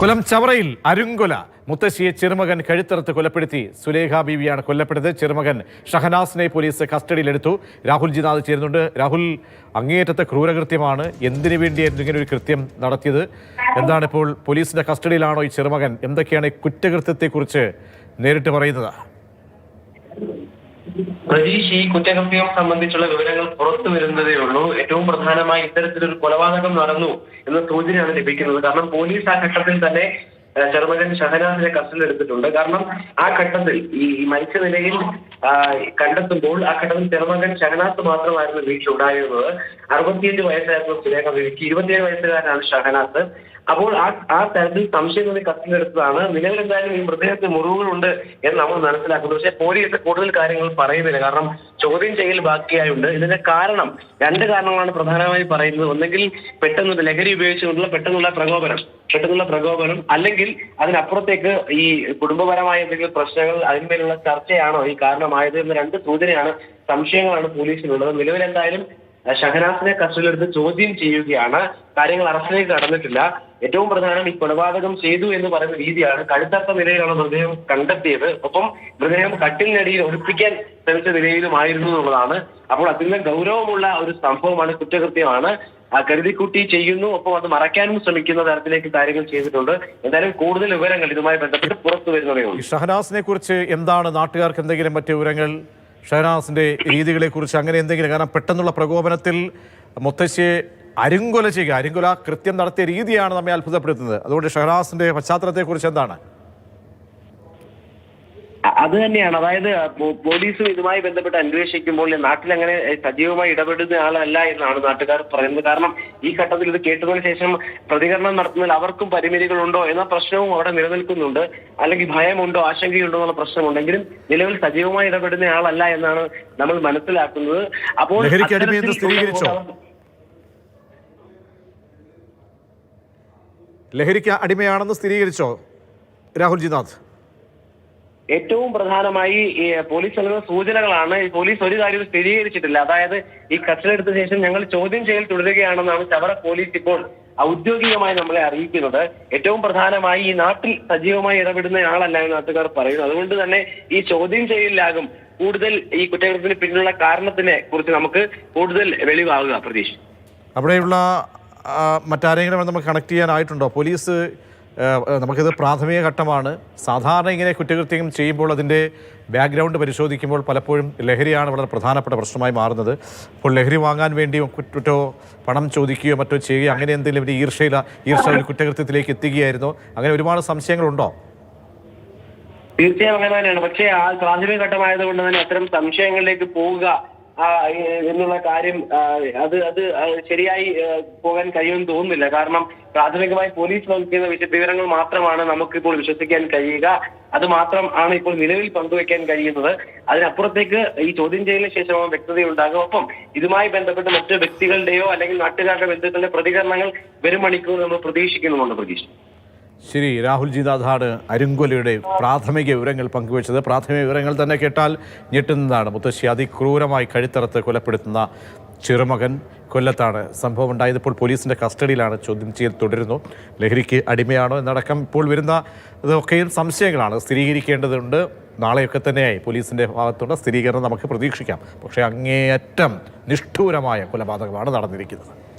കൊല്ലം ചവറയിൽ അരുങ്കൊല. മുത്തശ്ശിയെ ചെറുമകൻ കഴുത്തറുത്ത് കൊലപ്പെടുത്തി. സുലേഖ ബീവിയാണ് കൊല്ലപ്പെട്ടത്. ചെറുമകൻ ഷഹനാസിനെ പോലീസ് കസ്റ്റഡിയിലെടുത്തു. രാഹുൽ ജിനാഥ് ചേരുന്നുണ്ട്. രാഹുൽ അങ്ങേയറ്റത്തെ ക്രൂരകൃത്യമാണ്. എന്തിനു വേണ്ടിയായിരുന്നു ഇങ്ങനെ ഒരു കൃത്യം നടത്തിയത്? എന്താണ് ഇപ്പോൾ പോലീസിന്റെ കസ്റ്റഡിയിലാണോ ഈ ചെറുമകൻ? എന്തൊക്കെയാണ് കുറ്റകൃത്യത്തെക്കുറിച്ച് നേരിട്ട് പറയുന്നത്? പ്രതീഷ് ഈ കുറ്റകൃത്യം സംബന്ധിച്ചുള്ള വിവരങ്ങൾ പുറത്തു വരുന്നതേ ഉള്ളൂ. ഏറ്റവും പ്രധാനമായി ഇത്തരത്തിലൊരു കൊലപാതകം നടന്നു എന്ന സൂചനയാണ് ലഭിക്കുന്നത്. കാരണം പോലീസ് ആ ഘട്ടത്തിൽ തന്നെ ചെറുമകൻ ഷഹനാസിനെ കസ്റ്റഡിൽ എടുത്തിട്ടുണ്ട്. കാരണം ആ ഘട്ടത്തിൽ ഈ മരിച്ച നിലയിൽ കണ്ടെത്തുമ്പോൾ ആ ഘട്ടത്തിൽ ചെറുമകൻ ഷഹനാസ് മാത്രമായിരുന്നു വീട്ടിലുണ്ടായിരുന്നത്. അറുപത്തിയഞ്ച് വയസ്സായിരുന്നു സുരേഖ ബീവിക്ക് ഇരുപത്തിയേഴ് വയസ്സുകാരനാണ് ഷഹനാസ് അപ്പോൾ ആ ആ തരത്തിൽ സംശയം തോന്നി കസ്റ്റഡിയിലെടുത്തതാണ് നിലവിൽ എന്തായാലും ഈ മൃതദേഹത്തിന് മുറിവുകളുണ്ട് എന്ന് നമ്മൾ മനസ്സിലാക്കുന്നു. പക്ഷേ പോലീസ് കൂടുതൽ കാര്യങ്ങൾ പറയുന്നില്ല. കാരണം ചോദ്യം ചെയ്യൽ ബാക്കിയായുണ്ട്. ഇതിന്റെ കാരണം രണ്ട് കാരണങ്ങളാണ് പ്രധാനമായി പറയുന്നത്. ഒന്നെങ്കിൽ പെട്ടെന്ന് ലഹരി ഉപയോഗിച്ചുകൊണ്ടുള്ള പെട്ടെന്നുള്ള പ്രകോപനം പെട്ടെന്നുള്ള പ്രകോപനം അല്ലെങ്കിൽ അതിനപ്പുറത്തേക്ക് ഈ കുടുംബപരമായ എന്തെങ്കിലും പ്രശ്നങ്ങൾ അതിന്മേലുള്ള ചർച്ചയാണോ ഈ കാരണമായത് എന്ന രണ്ട് സൂചനയാണ് സംശയങ്ങളാണ് പോലീസിനുള്ളത് നിലവിൽ എന്തായാലും ഷഹനാസിനെ കസ്റ്റഡിയിലെടുത്ത് ചോദ്യം ചെയ്യുകയാണ്. കാര്യങ്ങൾ അറസ്റ്റിലേക്ക് കടന്നിട്ടില്ല ഏറ്റവും പ്രധാനം ഈ കൊലപാതകം ചെയ്തു എന്ന് പറയുന്ന രീതിയാണ് കഴുത്തത്ത നിലയിലാണ് മൃതദേഹം കണ്ടെത്തിയത്. ഒപ്പം മൃതദേഹം കട്ടിലിനടിയിൽ ഒളിപ്പിക്കാൻ ശ്രമിച്ച നിലയിലുമായിരുന്നു എന്നുള്ളതാണ്. അപ്പോൾ അതിന്റെ ഗൗരവമുള്ള ഒരു സംഭവമാണ് കുറ്റകൃത്യമാണ്. കരുതിക്കുട്ടി ചെയ്യുന്നു. ഒപ്പം അത് മറയ്ക്കാനും ശ്രമിക്കുന്ന തരത്തിലേക്ക് കാര്യങ്ങൾ ചെയ്തിട്ടുണ്ട്. എന്തായാലും കൂടുതൽ വിവരങ്ങൾ ഇതുമായി ബന്ധപ്പെട്ട് പുറത്തു വരുന്നതേ ഉള്ളൂ. ഷഹനാസിനെ കുറിച്ച് എന്താണ് നാട്ടുകാർക്ക് എന്തെങ്കിലും മറ്റു വിവരങ്ങൾ? ഷഹനാസിന്റെ രീതികളെക്കുറിച്ച് അങ്ങനെ എന്തെങ്കിലും കാരണം പെട്ടെന്നുള്ള പ്രകോപനത്തിൽ മുത്തശ്ശിയെ അരുങ്കൊല ചെയ്യുക അരുങ്കൊല കൃത്യം നടത്തിയ രീതിയാണ് നമ്മെ അത്ഭുതപ്പെടുത്തുന്നത്. അതുകൊണ്ട് ഷഹനാസിന്റെ പശ്ചാത്തലത്തെക്കുറിച്ച് എന്താണ്? അത് തന്നെയാണ്. അതായത് പോലീസും ഇതുമായി ബന്ധപ്പെട്ട് അന്വേഷിക്കുമ്പോൾ നാട്ടിൽ അങ്ങനെ സജീവമായി ഇടപെടുന്ന ആളല്ല എന്നാണ് നാട്ടുകാർ പറയുന്നത്. കാരണം ഈ ഘട്ടത്തിൽ ഇത് കേട്ടതിനു ശേഷം പ്രതികരണം നടത്തുന്നതിൽ അവർക്കും പരിമിതികളുണ്ടോ എന്ന പ്രശ്നവും അവിടെ നിലനിൽക്കുന്നുണ്ട്. അല്ലെങ്കിൽ ഭയമുണ്ടോ ആശങ്കയുണ്ടോ എന്നുള്ള പ്രശ്നമുണ്ടെങ്കിലും നിലവിൽ സജീവമായി ഇടപെടുന്ന ആളല്ല എന്നാണ് നമ്മൾ മനസ്സിലാക്കുന്നത്. അപ്പോൾ ലഹരിക്ക് അടിമയാണെന്ന് സ്ഥിരീകരിച്ചോ രാഹുൽ ജിനാഥ് ഏറ്റവും പ്രധാനമായി ഈ പോലീസ് നൽകുന്ന സൂചനകളാണ്. പോലീസ് ഒരു കാര്യവും സ്ഥിരീകരിച്ചിട്ടില്ല. അതായത് ഈ കസ്റ്റഡിയെടുത്ത ശേഷം ഞങ്ങൾ ചോദ്യം ചെയ്യൽ തുടരുകയാണെന്നാണ് ചവറ പോലീസ് ഇപ്പോൾ ഔദ്യോഗികമായി നമ്മളെ അറിയിക്കുന്നത്. ഏറ്റവും പ്രധാനമായി ഈ നാട്ടിൽ സജീവമായി ഇടപെടുന്ന ആളല്ല എന്ന് നാട്ടുകാർ പറയുന്നു. അതുകൊണ്ട് തന്നെ ഈ ചോദ്യം ചെയ്യലിലാകും കൂടുതൽ ഈ കുറ്റകൃത്യത്തിന് പിന്നിലുള്ള കാരണത്തിനെ കുറിച്ച് നമുക്ക് കൂടുതൽ വെളിവാകുക. പ്രതീക്ഷ. അവിടെയുള്ള മറ്റാരെങ്കിലും നമുക്ക് കണക്ട് ചെയ്യാനായിട്ടുണ്ടോ? പോലീസ് നമുക്കിത് പ്രാഥമിക ഘട്ടമാണ്. സാധാരണ ഇങ്ങനെ കുറ്റകൃത്യം ചെയ്യുമ്പോൾ അതിന്റെ ബാക്ക്ഗ്രൗണ്ട് പരിശോധിക്കുമ്പോൾ പലപ്പോഴും ലഹരിയാണ് വളരെ പ്രധാനപ്പെട്ട പ്രശ്നമായി മാറുന്നത്. അപ്പോൾ ലഹരി വാങ്ങാൻ വേണ്ടി കുറ്റോ പണം ചോദിക്കുകയോ മറ്റോ ചെയ്യുകയോ അങ്ങനെ എന്തെങ്കിലും ഒരു ഈർഷ ഒരു കുറ്റകൃത്യത്തിലേക്ക് എത്തുകയായിരുന്നോ. അങ്ങനെ ഒരുപാട് സംശയങ്ങളുണ്ടോ? തീർച്ചയായും അങ്ങനെ തന്നെയാണ്. പക്ഷേ ആ പ്രാഥമിക ഘട്ടമായതുകൊണ്ട് തന്നെ അത്തരം സംശയങ്ങളിലേക്ക് പോവുക എന്നുള്ള കാര്യം അത് അത് ശരിയായി പോകാൻ കഴിയുമെന്ന് തോന്നുന്നില്ല. കാരണം പ്രാഥമികമായി പോലീസ് നൽകുന്ന വിവരങ്ങൾ മാത്രമാണ് നമുക്കിപ്പോൾ വിശ്വസിക്കാൻ കഴിയുക. അത് മാത്രം ആണ് ഇപ്പോൾ നിലവിൽ പങ്കുവെക്കാൻ കഴിയുന്നത്. അതിനപ്പുറത്തേക്ക് ഈ ചോദ്യം ചെയ്യലിന് ശേഷം വ്യക്തതയുണ്ടാകും ഒപ്പം ഇതുമായി ബന്ധപ്പെട്ട് മറ്റ് വ്യക്തികളുടെയോ അല്ലെങ്കിൽ നാട്ടുകാരുടെ ബന്ധുക്കളുടെ പ്രതികരണങ്ങൾ വരും മണിക്കൂർ നമ്മൾ പ്രതീക്ഷിക്കുന്നുമുണ്ട് പ്രതീക്ഷ ശരി രാഹുൽ ജിനാഥാണ് അരുങ്കൊലയുടെ പ്രാഥമിക വിവരങ്ങൾ പങ്കുവച്ചത്. പ്രാഥമിക വിവരങ്ങൾ തന്നെ കേട്ടാൽ ഞെട്ടുന്നതാണ്. മുത്തശ്ശി അതിക്രൂരമായി കഴുത്തറത്ത് കൊലപ്പെടുത്തുന്ന ചെറുമകൻ കൊല്ലത്താണ് സംഭവം ഉണ്ടായത് ഇപ്പോൾ പോലീസിന്റെ കസ്റ്റഡിയിലാണ് ചോദ്യം ചെയ്യൽ തുടരുന്നു. ലഹരിക്ക് അടിമയാണോ എന്നടക്കം ഇപ്പോൾ വരുന്ന ഇതൊക്കെയും സംശയങ്ങളാണ്. സ്ഥിരീകരിക്കേണ്ടതുണ്ട്. നാളെയൊക്കെ തന്നെയായി പോലീസിന്റെ ഭാഗത്തുള്ള സ്ഥിരീകരണം നമുക്ക് പ്രതീക്ഷിക്കാം. പക്ഷേ അങ്ങേയറ്റം നിഷ്ഠൂരമായ കൊലപാതകമാണ് നടന്നിരിക്കുന്നത്.